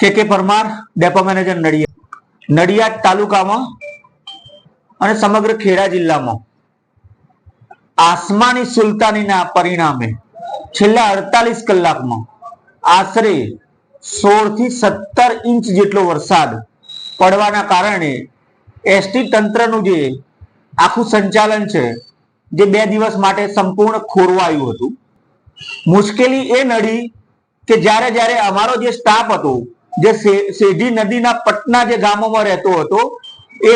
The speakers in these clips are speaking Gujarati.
K K Parmar depot manager Nadiad. Nadiad તાલુકામાં અને સમગ્ર ખેડા જિલ્લામાં. આસમાની સુલતાનીના પરિણામે છેલ્લા અડતાલીસ કલાકમાં આશરે સોળથી સત્તર ઇંચ જેટલો વરસાદ પડવાના કારણે એસટી તંત્રનું જે આખું સંચાલન છે, જે બે દિવસ માટે સંપૂર્ણ ખોરવાયું હતું. મુશ્કેલી એ નડી કે જ્યારે જ્યારે અમારો જે સ્ટાફ હતો જે સીધી નદીના પટના જે ગામોમાં રહેતો હતો, એ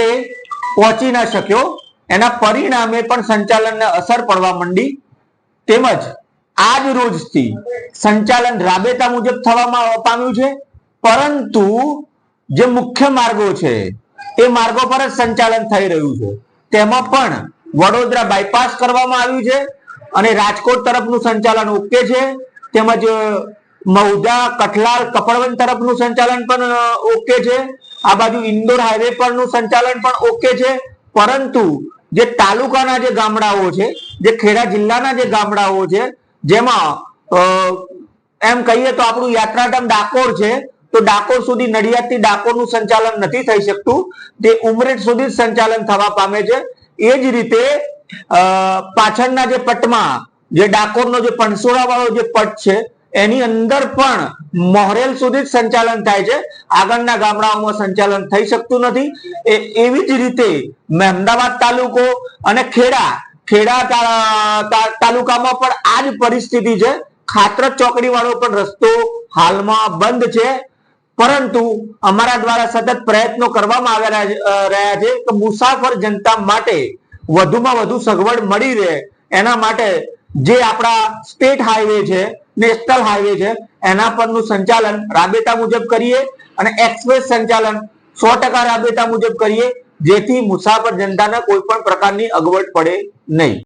પહોંચી ના શક્યો. એના પરિણામે પણ સંચાલનને અસર પડવા માંડી. તેમજ આજ રોજથી સંચાલન રાબેતા મુજબ થવામાં પામ્યું છે. પરંતુ જે મુખ્ય માર્ગો છે, એ માર્ગો પર જ સંચાલન થઈ રહ્યું છે. તેમાં પણ વડોદરા બાયપાસ કરવામાં આવ્યું છે અને રાજકોટ તરફનું સંચાલન ઓકે છે. તેમજ મહુધા કઠલાલ કપડવન તરફનું સંચાલન પણ ઓકે છે. આ બાજુ ઇન્દોર હાઈવે પરનું સંચાલન પણ ઓકે છે. પરંતુ જે તાલુકાના જે ગામડાઓ છે, જે ખેડા જિલ્લાના જે ગામડાઓ છે, જેમાં એમ કહીએ તો આપણું યાત્રાધામ ડાકોર છે, તો ડાકોર સુધી નડિયાદથી ડાકોરનું સંચાલન નથી થઈ શકતું. તે ઉમરેઠ સુધી જ સંચાલન થવા પામે છે. એ જ રીતે પાછળના જે પટમાં, જે ડાકોરનો જે પણસોડા વાળો જે પટ છે એની અંદર પણ મોહરેલ સુધી જ સંચાલન થાય છે. આગળના ગામડાઓમાં સંચાલન થઈ શકતું નથી. એ એવી જ રીતે મહેમદાવાદ તાલુકો અને ખેડા ખેડા તાલુકામાં પણ આ જ પરિસ્થિતિ છે. ખાતર ચોકડી વાળો પણ રસ્તો હાલમાં બંધ છે. પરંતુ અમારા દ્વારા સતત પ્રયત્નો કરવામાં આવ્યા છે- રહ્યા છે કે મુસાફર જનતા માટે વધુમાં વધુ સગવડ મળી રહે. એના માટે જે આપણા સ્ટેટ હાઈવે છે નેશનલ હાઈવે છે. એના પરનું સંચાલન રાબેતા મુજબ કરીએ અને એક્સપ્રેસ સંચાલન સો ટકા રાબેતા મુજબ કરીએ, જેથી મુસાફર જનતાને કોઈ પણ પ્રકારની અગવડ પડે નહીં.